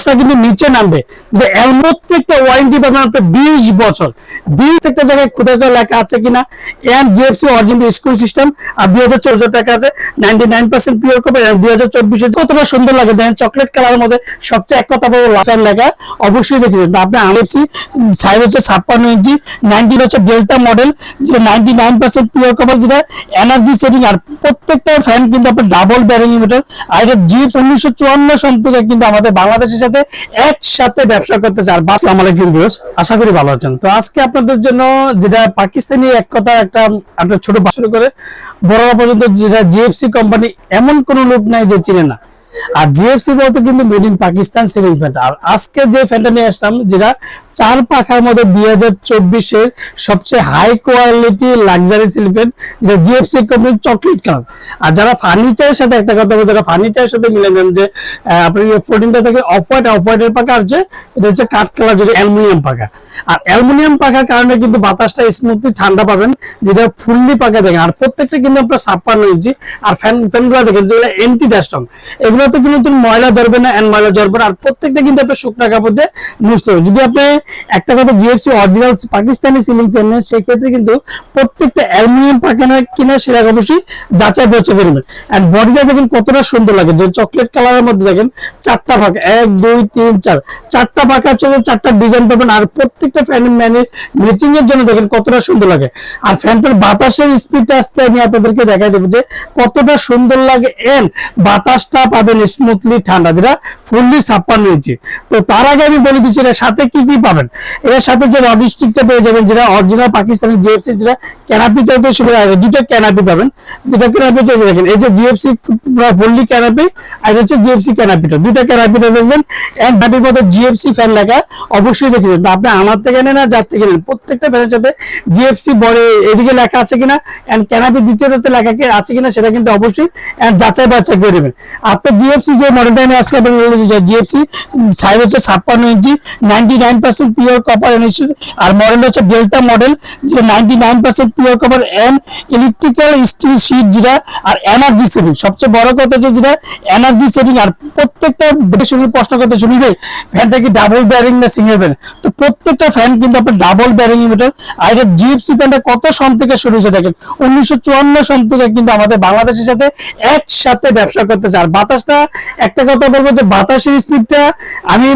বাতাসটা কিন্তু নিচে নামবে। যে এর প্রত্যেকটা ওয়ারেন্টি পাবেন আপনি বিশ বছর। বিশ একটা জায়গায় কোথাও কোথাও লেখা আছে কিনা? M GFC original school system আর দুই হাজার চৌদ্দ টাকা আছে। Ninety nine percent pure copper দুই হাজার চব্বিশে কতটা সুন্দর লাগে। দেখেন চকলেট কালারের মধ্যে সবচেয়ে এক কথা বলব লাফের লেখা। অবশ্যই দেখে দেবেন আপনি আনএফসি সাইজ হচ্ছে ছাপ্পান্ন ইঞ্চি নাইনটি হচ্ছে ডেল্টা মডেল যে ninety nine percent pure copper যেটা এনার্জি সেভিং আর প্রত্যেকটা ফ্যান কিন্তু আপনার ডাবল ব্যারিং মিটার আর এটা জিপ উনিশশো চুয়ান্ন সন থেকে কিন্তু আমাদের বাংলাদেশের সাথে, একসাথে ব্যবসা করতে চায় বাস আলাইকুম কিন্তু আশা করি ভালো আছেন। তো আজকে আপনাদের জন্য যেটা পাকিস্তানি এক কথা একটা, আপনার ছোট শুরু করে, বড় পর্যন্ত যেটা জিএফসি কোম্পানি এমন কোন লোক নাই যে চিনে না। আর জিএফসি বলতে কিন্তু made in Pakistan ceiling fan আর আজকে যে ফ্যানটা নিয়ে আসলাম, যেটা চার পাখার মধ্যে দুই হাজার চব্বিশের সবচেয়ে high quality luxury ceiling fan, যেটা জিএফসি কোম্পানির চকলেট কালার আর যারা ফার্নিচারের সাথে একটা কথা বলছে যারা ফার্নিচারের সাথে মিলে নেন, যে আপনি ফোরটিনটা থেকে অফ হোয়াইট অফ হোয়াইটের পাকা আছে এটা হচ্ছে কাঠ কালার যেটা অ্যালুমিনিয়াম পাখা। আর অ্যালুমিনিয়াম পাখার কারণে কিন্তু বাতাসটা স্মুথলি ঠান্ডা পাবেন, যেটা ফুললি পাখা দেখেন। আর প্রত্যেকটা কিন্তু আপনার ছাপ্পান্ন ইঞ্চি। আর ফ্যান ফ্যানগুলো দেখেন, যেগুলো এন্টি ড্যাস্টং এগুলোতে কিন্তু ময়লা ধরবে না এন্ড ময়লা ধরবে না। আর প্রত্যেকটা কিন্তু আপনার শুকনা কাপড় দিয়ে মুছতে হবে। যদি আপনি একটা কথা GFC original Pakistani ceiling fan নেন, সেক্ষেত্রে কিন্তু প্রত্যেকটা অ্যালুমিনিয়াম পাকানো কিনা সেটা অবশ্যই যাচাই বাছাই করবেন এন্ড বডিটা দেখেন কতটা সুন্দর লাগে। যে চকলেট কালারের মধ্যে দেখেন চারটা পাকা, এক, দুই, তিন, চার। চারটা পাকা হচ্ছে চারটা ডিজাইন পাবেন। আর প্রত্যেকটা ফ্যান ম্যানে ম্যাচিং এর জন্য দেখেন কতটা সুন্দর লাগে। আর ফ্যানটার বাতাসের স্পিডটা আজকে আমি আপনাদেরকে দেখাই দেবো যে কতটা সুন্দর লাগে। এন্ড বাতাসটা পাবেন স্মুথলি ঠান্ডা, যেটা ফুললি ছাপ্পান্ন ইঞ্চি তো তার আগে আমি বলে দিচ্ছি, এর সাথে কি কি পাবেন? এর সাথে যে রড স্টিকটা পেয়ে যাবেন, যেটা অরিজিনাল পাকিস্তানি জিএফসি যেটা ক্যানাপি চাইতে শুরু হবে দুটো ক্যানাপি পাবেন। দুটো ক্যানাপি চাইতে দেখেন, এই যে জিএফসি ফুললি ক্যানাপি আর হচ্ছে জিএফসি ক্যানাপিটা দুটো ক্যানাপিটা দেখবেন, এক ডাবির মধ্যে জিএফসি ফ্যান লেখা অবশ্যই দেখে দেবেন আপনি আমার থেকে নেন আর যার থেকে নেন। প্রত্যেকটা ফ্যানের সাথে জিএফসি বড় এদিকে লেখা আছে কিনা এন্ড ক্যানাপি দ্বিতীয়টাতে লেখা আছে কিনা, সেটা কিন্তু অবশ্যই যাচাই বাছাই করে দেবেন আপনার জিএফসি যে মডেলটা নিয়ে আসলে জিএফসি সাইজ হচ্ছে ছাপ্পান্ন inch ninety nine percent pure copper আর মডেল হচ্ছে ডেল্টা মডেল যে ninety nine percent pure copper and electrical steel sheet যেটা আর এনার্জি সেভিং সবচেয়ে বড় কথা হচ্ছে যেটা এনার্জি সেভিং আর প্রত্যেকটা সঙ্গে প্রশ্ন করতে শুনবে ফ্যানটা কি ডাবল ব্যারিং না সিঙ্গেল ব্যারিং তো প্রত্যেকটা ফ্যান কিন্তু আপনার ডাবল ব্যারিং মিটার আর এটা জিএফসি ফ্যানটা কত সন থেকে শুরু হয়েছে দেখেন? উনিশশো চুয়ান্ন সন থেকে কিন্তু আমাদের বাংলাদেশের সাথে একসাথে ব্যবসা করতেছে, আর বাতাসটা একটা কথা বলব যে বাতাসের স্পিডটা আমি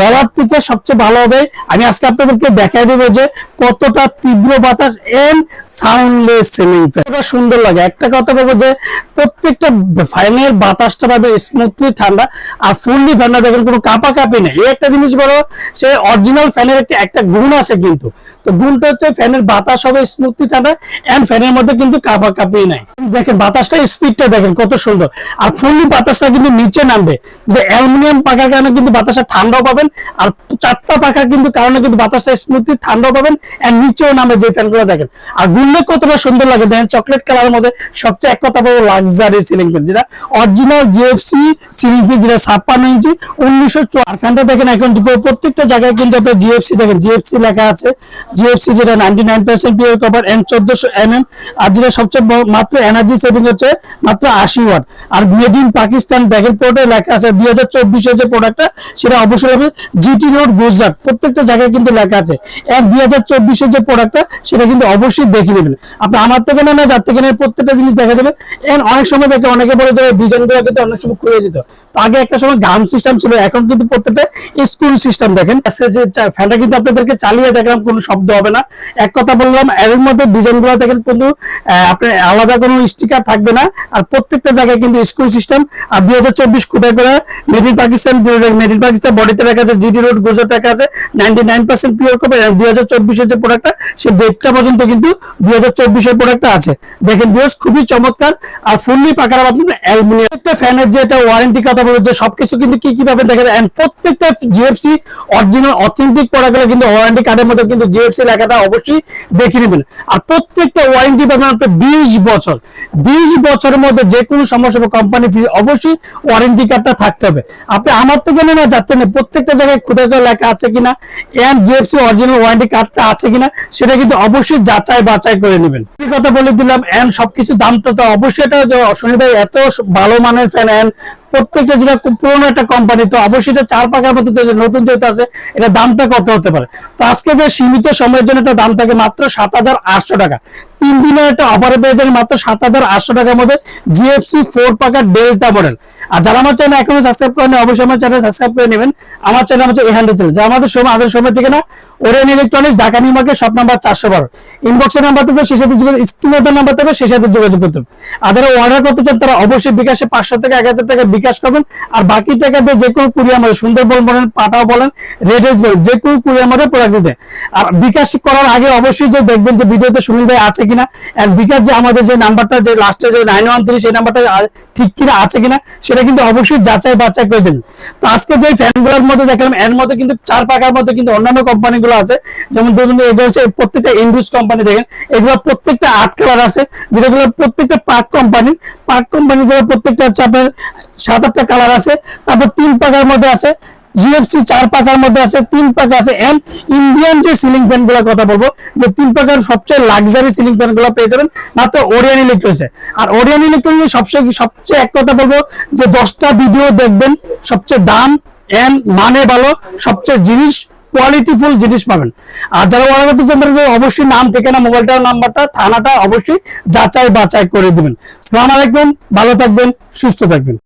বলার থেকে সবচেয়ে ভালো হবে। আমি আজকে আপনাদেরকে দেখাই দেবো যে কতটা তীব্র বাতাস এন্ড সাউন্ডলেস সিলিং কতটা সুন্দর লাগে। একটা কথা বলব যে প্রত্যেকটা ফ্যানের বাতাসটা পাবে স্মুথলি ঠান্ডা আর ফুললি ঠান্ডা, দেখেন কোনো কাপা কাপি নেই। এই একটা জিনিস বলো, সে অরিজিনাল ফ্যানের একটা একটা গুণ আছে কিন্তু। তো গুণটা হচ্ছে ফ্যানের বাতাস হবে স্মুথলি ঠান্ডা এন্ড ফ্যানের মধ্যে কিন্তু কাপা কাপি নাই। দেখেন বাতাসটা স্পিডটা দেখেন কত সুন্দর। আর ফুললি বাতাসটা কিন্তু নিচে নামবে। যে অ্যালুমিনিয়াম পাকার কারণে কিন্তু বাতাসটা ঠান্ডাও পাবেন আর চারটা পাখার কিন্তু কারণে কিন্তু বাতাসটা স্মুথলি ঠান্ডাও পাবেন এন্ড নিচেও নামে যে ফ্যানগুলো দেখেন। আর গুনলে কতটা সুন্দর লাগে দেখেন চকলেট কালারের মধ্যে সবচেয়ে এক কথা বলব লাক্সারি সিলিং ফ্যান যেটা অরিজিনাল জিএফসি সিলিং ফ্যান যেটা ছাপ্পান্ন ইঞ্চি, উনিশশো চার ফ্যানটা দেখেন এখন পুরো প্রত্যেকটা জায়গায় কিন্তু আপনার জিএফসি দেখেন। জিএফসি লেখা আছে। জিএফসি যেটা নাইনটি নাইন পার্সেন্ট পিওর এন চোদ্দশো এম এম আর যেটা সবচেয়ে মাত্র এনার্জি সেভিং হচ্ছে মাত্র আশি ওয়াট আর মেড ইন পাকিস্তান ব্যাগের পোর্টে লেখা আছে, দুই হাজার চব্বিশের যে প্রোডাক্টটা সেটা অবশ্যই হবে জিটি রোড গুজরাট প্রত্যেকটা জায়গায় কিন্তু লেখা আছে। এক দুই হাজার চব্বিশের যে প্রোডাক্টটা সেটা কিন্তু অবশ্যই দেখে নেবেন। আপনি আমার থেকে না, যার থেকে নেন, প্রত্যেকটা জিনিস দেখা যাবে। এন্ড অনেক সময় দেখে অনেকে বলে যে ডিজাইনগুলো কিন্তু অনেক সময় খুলে যেত। তো আগে একটা সময় গাম সিস্টেম ছিল, এখন কিন্তু প্রত্যেকটা স্কুল সিস্টেম দেখেন। যে, ফ্যানটা কিন্তু আপনাদেরকে চালিয়ে দেখলাম, কোনো শব্দ হবে না। এক কথা বললাম এর মধ্যে ডিজাইনগুলো দেখেন কিন্তু আপনার আলাদা কোনো স্টিকার থাকবে না। আর প্রত্যেকটা জায়গায় কিন্তু স্কুল সিস্টেম আর দুই হাজার চব্বিশ কোথায় করে? Made in Pakistan made in Pakistan বডিতে রাখা আছে জিডি রোড গুজরাট রাখা আছে। Ninety nine percent pure copper দুই হাজার চব্বিশের যে প্রোডাক্টটা সেই ডেটটা পর্যন্ত কিন্তু দুই হাজার চব্বিশের প্রোডাক্টটা আছে। দেখেন বিয়স খুবই চমৎকার। আর ফুললি পাকার আপনার অ্যালুমিনিয়াম। একটা ফ্যানের যে এটা ওয়ারেন্টি কথা বলে যে সবকিছু কিন্তু কি কীভাবে দেখেন প্রত্যেকটা জিএফসি অরিজিনাল অথেন্টিক প্রোডাক্টগুলো কিন্তু ওয়ারেন্টি কার্ডের মধ্যে কিন্তু জিএফসি লেখাটা অবশ্যই দেখে নেবেন। আর প্রত্যেকটা ওয়ারেন্টি পাবেন আপনি বিশ বছর। বিশ বছরের মধ্যে যে কোনো সমস্যা কোম্পানি ফি অবশ্যই ওয়ারেন্টি কার্ডটা থাকতে হবে। আপনি আমার থেকে যাতে নেন, প্রত্যেকটা জায়গায় কোথাও কোথাও লেখা আছে কিনা এম জিএফসি অরিজিনাল ওয়ারেন্টি কার্ডটা আছে কিনা, সেটা কিন্তু অবশ্যই যাচাই বাছাই করে নেবেন। কথা বলে দিলাম এন সবকিছু দামটা তো অবশ্যই এটা ভাই এত ভালো মানের ফ্যান এন প্রত্যেকটা যেটা পুরোনো একটা কোম্পানি তো অবশ্যই এটা চার পাকার মতো নতুন যেহেতু আছে, এটা দামটা কত হতে পারে। তো আজকে যে সীমিত সময়ের জন্য একটা দাম থাকে মাত্র সাত হাজার আটশো টাকা। তিন দিনের একটা অফারে পেয়ে যাবেন মাত্র সাত হাজার আটশো টাকার মধ্যে জিএফসি ফোর পাকার ডেল্টা মডেল আর যারা আমার চ্যানেল এখনও সাবস্ক্রাইব করেন অবশ্যই আমার চ্যানেল সাবস্ক্রাইব করে নেবেন। আমার চ্যানেল হচ্ছে এহান্ডে চ্যানেল যা আমাদের সময় আমাদের সময় থেকে না Orion electronics Dhaka new market shop number চারশো বারো। ইনবক্সের নাম্বার থেকে সেই সাথে যোগাযোগ স্ক্রিনের নাম্বার থেকে সেই সাথে যোগাযোগ করতে হবে। আর যারা অর্ডার করতে চান, তারা অবশ্যই বিকাশে পাঁচশো থেকে এক হাজার টাকা বিকাশ করবেন। আর বাকি টাকাতে যে কোনো কুরিয়ার মধ্যে সুন্দরবন বলেন, পাটাও বলেন রেডেজ বলেন, যে কোনো কুরিয়ার মধ্যে প্রোডাক্ট দিতে। আর বিকাশ করার আগে অবশ্যই যে দেখবেন যে ভিডিওতে সুনীল ভাই আছে কিনা। এন্ড বিকাশ যে আমাদের যে নাম্বারটা যে লাস্টে যে নাইন ওয়ান থ্রি সেই নাম্বারটা ঠিক কিনা আছে কিনা সেটা কিন্তু অবশ্যই যাচাই বাছাই করে দেন তো আজকে যে ফ্যানগুলোর মধ্যে দেখলাম, এর মধ্যে কিন্তু চার পাকার মধ্যে কিন্তু অন্যান্য কোম্পানিগুলো আছে। যেমন ধরুন এগুলো হচ্ছে প্রত্যেকটা ইন্ডুস কোম্পানি দেখেন, এগুলো প্রত্যেকটা আট কালার আছে, যেগুলো প্রত্যেকটা পাক কোম্পানি পাক কোম্পানিগুলো প্রত্যেকটা হচ্ছে আপনার সাত আটটা কালার আছে, তারপর তিন পাকার মধ্যে আছে জিএফসি চার পাকার মধ্যে আছে, তিন পাকা আছে এন্ড ইন্ডিয়ান যে সিলিং ফ্যানগুলোর কথা বলব, যে তিন পাকার সবচেয়ে লাক্সারি সিলিং ফ্যানগুলো পেয়ে যাবেন, মাত্র ওরিয়ান ইলেকট্রনিক্সে আর ওরিয়ান ইলেকট্রনিক্স সবচেয়ে সবচেয়ে এক কথা বলব, যে দশটা ভিডিও দেখবেন, সবচেয়ে দাম এন্ড মানে ভালো, সবচেয়ে জিনিস কোয়ালিটিফুল জিনিস পাবেন। আর যারা অর্ডার করতে অবশ্যই নাম, ঠিকানা মোবাইলটা নাম্বারটা থানাটা অবশ্যই যাচাই বাছাই করে দিবেন। সালাম আলাইকুম, ভালো থাকবেন, সুস্থ থাকবেন।